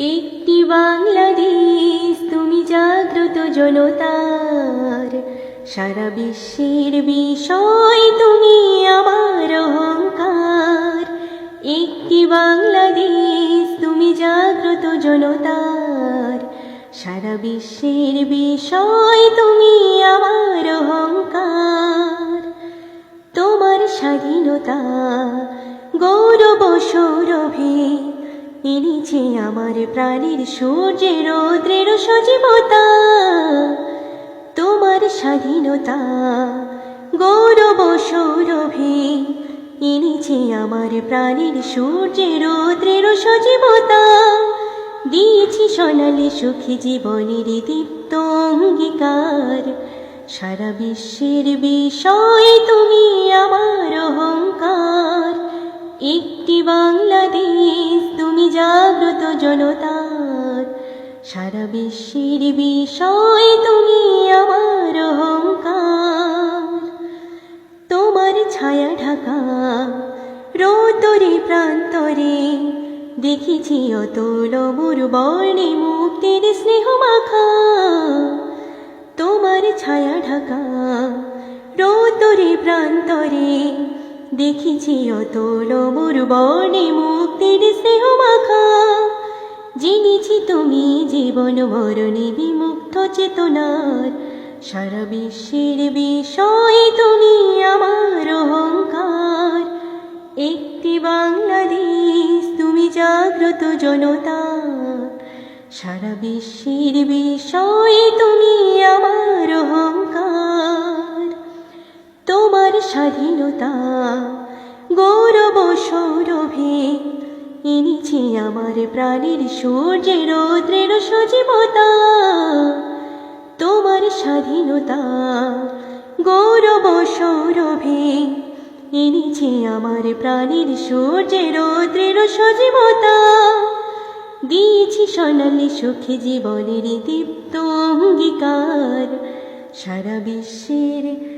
একটি বাংলাদেশ, তুমি জাগ্রত জনতার। সারা বিশ্বের বিষয়, তুমি আমার অহংকার। একটি বাংলাদেশ, তুমি জাগ্রত জনতার। সারা বিশ্বের বিষয়, তুমি আমার অহংকার। তোমার স্বাধীনতা, গৌরব সৌরভে এনেছে আমার প্রাণীর সূর্যের রৌদ্রের সজীবতা, তোমার স্বাধীনতা, গৌরব সৌরভে এনেছে আমার প্রাণীর সূর্যের রৌদ্রের সজীবতা, দিয়েছি সোনালি সুখী জীবনের দীপ্ত অঙ্গীকার। সারা বিশ্বের বিষয় তুমি আমার অহংকার একটি বাংলাদেশ, তুমি জাগ্রত জনতার। সারা বিশ্বের বিষয়, তুমি আমার অহংকার। তোমার ছায়া ঢাকা রোতরে প্রান্তরে, দেখেছি অতুল মোর বর্ণে মুক্তির স্নেহ মাখা। তোমার ছায়া ঢাকা রোতরে প্রান্তরে দেখেছি অতুল বর্ণে মুক্তির স্নেহ মাখা। জেনেছি তুমি জীবন মরণে বিমুক্ত চেতনার। সারা বিশ্বের বিষয় তুমি আমার অহংকার। একটি বাংলাদেশ, তুমি জাগ্রত জনতা। সারা বিশ্বের বিষয় তুমি আমার অহংকার। স্বাধীনতা, গৌরব সৌরভে। এনেছে আমার প্রাণীর সূর্যের রৌদ্রের সজীবতা। তোমার স্বাধীনতা, গৌরব সৌরভে। এনেছে আমার প্রাণীর সূর্যের রৌদ্রের সজীবতা। দিয়েছি সোনালি সুখী জীবনের দীপ্ত অঙ্গীকার। সারা বিশ্বের